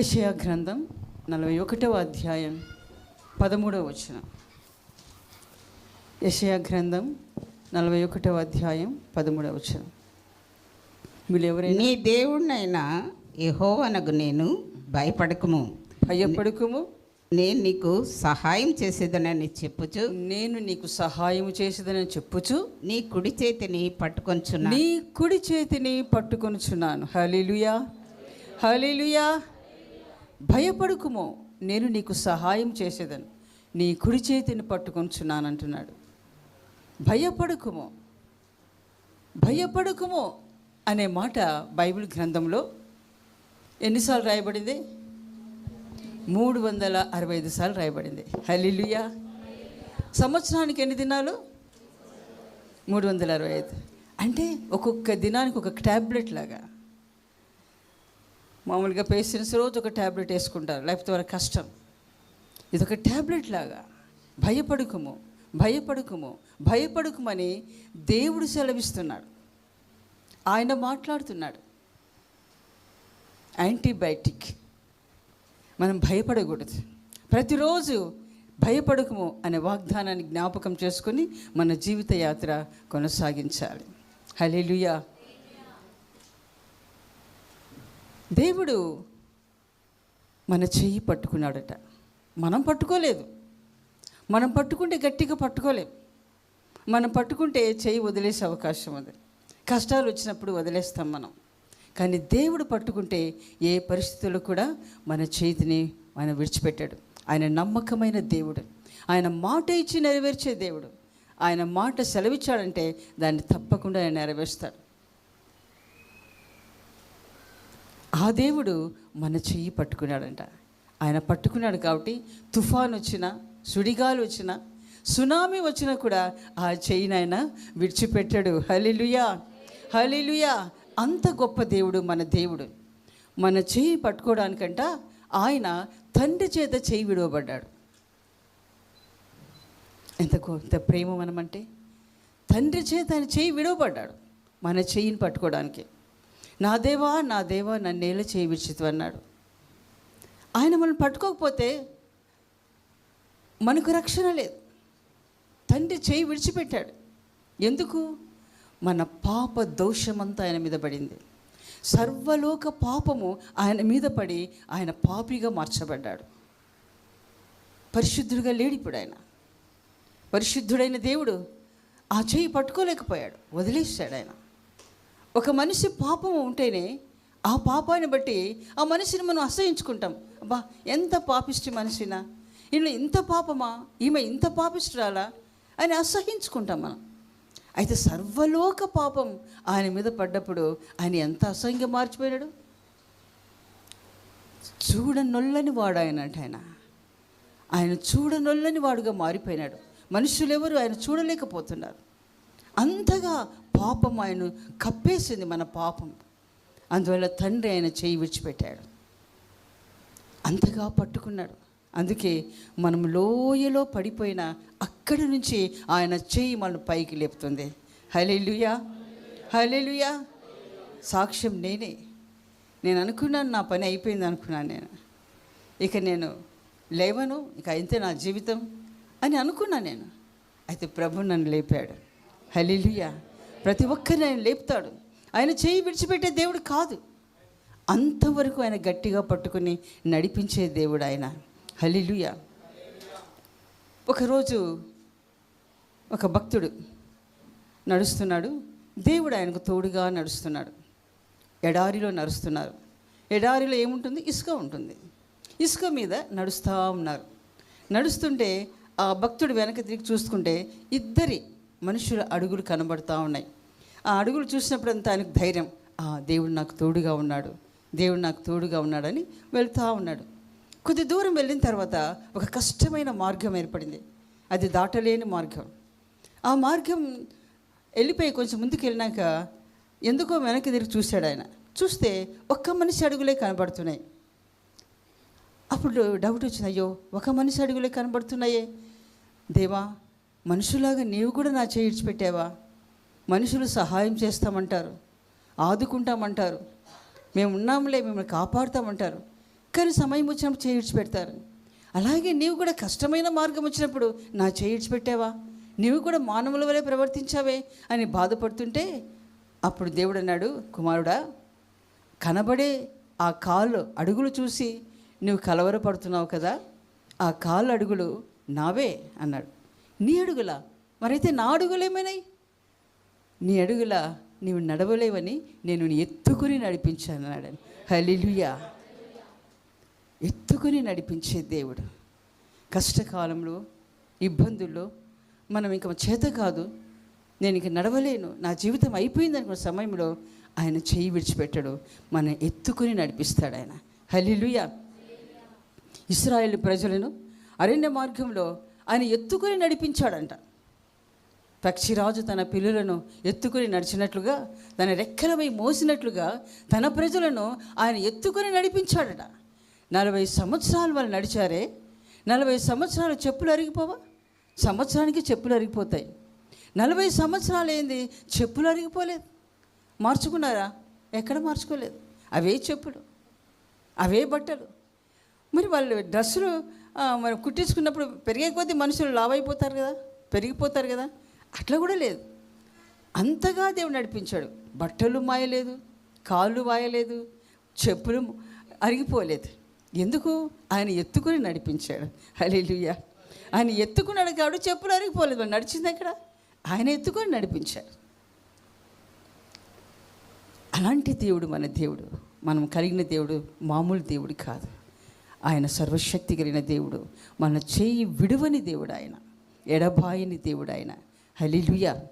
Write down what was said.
యెషయా గ్రంథం నలభై ఒకటవ అధ్యాయం పదమూడవ వచనం. యెషయా గ్రంథం నలభై ఒకటవ అధ్యాయం పదమూడవ వచనం. వీళ్ళు ఎవరైనా నీ దేవుడినైనా యెహోవనకు నేను భయపడకము. భయపడుకుము? నేను నీకు సహాయం చేసేదనని చెప్పుచు. నేను నీకు సహాయం చేసేదని చెప్పుచు. నీ కుడి చేతిని పట్టుకొంచున్నా నీ కుడి చేతిని పట్టుకొనుచున్నాను. హలిలుయా హలిలుయా భయపడుకుమో నేను నీకు సహాయం చేసేదను. నీ కుడి చేతిని పట్టుకొంచున్నానంటున్నాడు. భయపడుకుమో భయపడుకుమో అనే మాట బైబిల్ గ్రంథంలో ఎన్నిసార్లు రాయబడింది? మూడు వందల అరవై ఐదు సార్లు రాయబడింది. హలిలుయా సంవత్సరానికి ఎన్ని దినాలు? మూడు వందల అరవై ఐదు. అంటే ఒక్కొక్క దినానికి ఒక ట్యాబ్లెట్ లాగా. మామూలుగా పేషెంట్స్ రోజు ఒక ట్యాబ్లెట్ వేసుకుంటారు లేకపోతే వాళ్ళకి కష్టం. ఇది ఒక ట్యాబ్లెట్ లాగా. భయపడుకుము భయపడుకుము భయపడుకుమని దేవుడు సెలవిస్తున్నాడు. ఆయన మాట్లాడుతున్నాడు. యాంటీబయాటిక్ మనం భయపడకూడదు. ప్రతిరోజు భయపడకము అనే వాగ్దానాన్ని జ్ఞాపకం చేసుకొని మన జీవిత యాత్ర కొనసాగించాలి. హల్లెలూయా దేవుడు మన చెయ్యి పట్టుకున్నాడట. మనం పట్టుకోలేదు. మనం పట్టుకుంటే గట్టిగా పట్టుకోలేం. మనం పట్టుకుంటే చెయ్యి వదిలేసే అవకాశం ఉంది. కష్టాలు వచ్చినప్పుడు వదిలేస్తాం మనం. కానీ దేవుడు పట్టుకుంటే ఏ పరిస్థితుల్లో కూడా మన చేతిని ఆయన విడిచిపెట్టాడు. ఆయన నమ్మకమైన దేవుడు. ఆయన మాట ఇచ్చి నెరవేర్చే దేవుడు. ఆయన మాట సెలవిచ్చాడంటే దాన్ని తప్పకుండా ఆయన నెరవేరుస్తాడు. ఆ దేవుడు మన చెయ్యి పట్టుకున్నాడంట. ఆయన పట్టుకున్నాడు కాబట్టి తుఫాన్ వచ్చినా సుడిగాలు వచ్చినా సునామీ వచ్చినా కూడా ఆ చెయ్యిని ఆయన విడిచిపెట్టాడు. హలిలుయా హలిలుయా అంత గొప్ప దేవుడు మన దేవుడు. మన చెయ్యి పట్టుకోవడానికంట ఆయన తండ్రి చేత చేయి విడవబడ్డాడు. ఎంత ఎంత ప్రేమ మనమంటే తండ్రి చేత ఆయన చేయి విడవబడ్డాడు మన చెయ్యిని పట్టుకోవడానికి. నా దేవా నా దేవా నన్నేళ్ళు చేయి అన్నాడు. ఆయన మనం పట్టుకోకపోతే మనకు రక్షణ లేదు. తండ్రి చేయి విడిచిపెట్టాడు. ఎందుకు? మన పాప దోషమంతా ఆయన మీద పడింది. సర్వలోక పాపము ఆయన మీద పడి ఆయన పాపిగా మార్చబడ్డాడు. పరిశుద్ధుడిగా లేడు ఇప్పుడు ఆయన. పరిశుద్ధుడైన దేవుడు ఆ చేయి పట్టుకోలేకపోయాడు. వదిలేశాడు ఆయన. ఒక మనిషి పాపం ఉంటేనే ఆ పాపాన్ని బట్టి ఆ మనిషిని మనం అసహించుకుంటాం. అబ్బా ఎంత పాపిష్టి మనిషినా. ఈయన ఇంత పాపమా? ఈమె ఇంత పాపిష్టిరాలా? అని అసహించుకుంటాం మనం. అయితే సర్వలోక పాపం ఆయన మీద పడ్డప్పుడు ఆయన ఎంత అసహ్యంగా మార్చిపోయాడు చూడనొల్లని వాడు ఆయన అంటే ఆయన. ఆయన చూడనొల్లని వాడుగా మారిపోయినాడు. మనుషులెవరు ఆయన చూడలేకపోతున్నారు. అంతగా పాపం ఆయన కప్పేసింది మన పాపం. అందువల్ల తండ్రి ఆయన చేయి విడిచిపెట్టాడు. అంతగా పట్టుకున్నాడు. అందుకే మనం లోయలో పడిపోయిన అక్కడి నుంచి ఆయన చేయి మన పైకి లేపుతుంది. హలేలుయా హలేలుయా సాక్ష్యం నేనే. నేను అనుకున్నాను నా పని అయిపోయింది అనుకున్నాను నేను. ఇక నేను లేవను ఇక అయితే నా జీవితం అని అనుకున్నాను నేను. అయితే ప్రభు నన్ను లేపాడు. హలిలుయా ప్రతి ఒక్కరిని ఆయన లేపుతాడు. ఆయన చేయి విడిచిపెట్టే దేవుడు కాదు. అంతవరకు ఆయన గట్టిగా పట్టుకుని నడిపించే దేవుడు ఆయన. హలిలుయ ఒకరోజు ఒక భక్తుడు నడుస్తున్నాడు. దేవుడు ఆయనకు తోడుగా నడుస్తున్నాడు. ఎడారిలో నడుస్తున్నారు. ఎడారిలో ఏముంటుంది? ఇసుక ఉంటుంది. ఇసుక మీద నడుస్తూ ఉన్నారు. నడుస్తుంటే ఆ భక్తుడు వెనక తిరిగి చూసుకుంటే ఇద్దరి మనుషుల అడుగులు కనబడుతూ ఉన్నాయి. ఆ అడుగులు చూసినప్పుడు అంతా ఆయనకు ధైర్యం. ఆ దేవుడు నాకు తోడుగా ఉన్నాడు. దేవుడు నాకు తోడుగా ఉన్నాడని వెళ్తూ ఉన్నాడు. కొద్ది దూరం వెళ్ళిన తర్వాత ఒక కష్టమైన మార్గం ఏర్పడింది. అది దాటలేని మార్గం. ఆ మార్గం వెళ్ళిపోయి కొంచెం ముందుకు వెళ్ళినాక ఎందుకో వెనక్కి తిరిగి చూశాడు ఆయన. చూస్తే ఒక్క మనిషి అడుగులే కనబడుతున్నాయి. అప్పుడు డౌట్ వచ్చింది. అయ్యో ఒక మనిషి అడుగులే కనబడుతున్నాయే. దేవా మనుషులాగా నీవు కూడా నా చేయి మనుషులు సహాయం చేస్తామంటారు ఆదుకుంటామంటారు. మేము ఉన్నాంలే మిమ్మల్ని కాపాడుతామంటారు. కానీ సమయం వచ్చినప్పుడు చేయి పెడతారు అలాగే నీవు కూడా కష్టమైన మార్గం వచ్చినప్పుడు నా చేయి నీవు కూడా మానవుల వలె ప్రవర్తించావే అని బాధపడుతుంటే అప్పుడు దేవుడు అన్నాడు కుమారుడా కనబడే ఆ కాళ్ళు అడుగులు చూసి నువ్వు కలవరపడుతున్నావు కదా ఆ కాళ్ళు అడుగులు నావే అన్నాడు. నీ అడుగులా? మరైతే నా అడుగులేమైనాయి? నీ అడుగుల నీవు నడవలేవని నేను నీ ఎత్తుకుని నడిపించాను అన్నాడు. హలిలుయా ఎత్తుకుని నడిపించే దేవుడు. కష్టకాలంలో ఇబ్బందుల్లో మనం ఇంకా చేత కాదు నేను ఇంక నడవలేను నా జీవితం అయిపోయింది అనుకున్న సమయంలో ఆయన చేయి విడిచిపెట్టాడు మనం ఎత్తుకుని నడిపిస్తాడు ఆయన. హలిలుయా ఇస్రాయేల్ ప్రజలను అరణ్య మార్గంలో ఆయన ఎత్తుకుని నడిపించాడంట. పక్షిరాజు తన పిల్లులను ఎత్తుకుని నడిచినట్లుగా తన రెక్కలపై మోసినట్లుగా తన ప్రజలను ఆయన ఎత్తుకుని నడిపించాడట. నలభై సంవత్సరాలు వాళ్ళు నడిచారే నలభై సంవత్సరాలు చెప్పులు అరిగిపోవా? సంవత్సరానికి చెప్పులు అరిగిపోతాయి. నలభై సంవత్సరాలు ఏంది? చెప్పులు అరిగిపోలేదు. మార్చుకున్నారా? ఎక్కడ మార్చుకోలేదు. అవే చెప్పులు అవే బట్టలు. మరి వాళ్ళు డ్రెస్సులు మనం మరి కుట్టించుకున్నప్పుడు పెరిగే కొద్దీ మనుషులు లావ్ అయిపోతారు కదా పెరిగిపోతారు కదా. అట్లా కూడా లేదు. అంతగా దేవుడు నడిపించాడు. బట్టలు మాయలేదు కాళ్ళు వాయలేదు చెప్పులు అరిగిపోలేదు. ఎందుకు? ఆయన ఎత్తుకుని నడిపించాడు. అలీలుయ్య ఆయన ఎత్తుకున్నాడు కాబట్టి చెప్పులు అరిగిపోలేదు. మరి నడిచింది ఎక్కడ? ఆయన ఎత్తుకొని నడిపించాడు. అలాంటి దేవుడు మన దేవుడు. మనం కలిగిన దేవుడు మామూలు దేవుడు కాదు. ఆయన సర్వశక్తి కలిగిన దేవుడు. మన చేయి విడువని దేవుడు ఆయన. ఎడబాయని దేవుడు ఆయన. హలిలుయా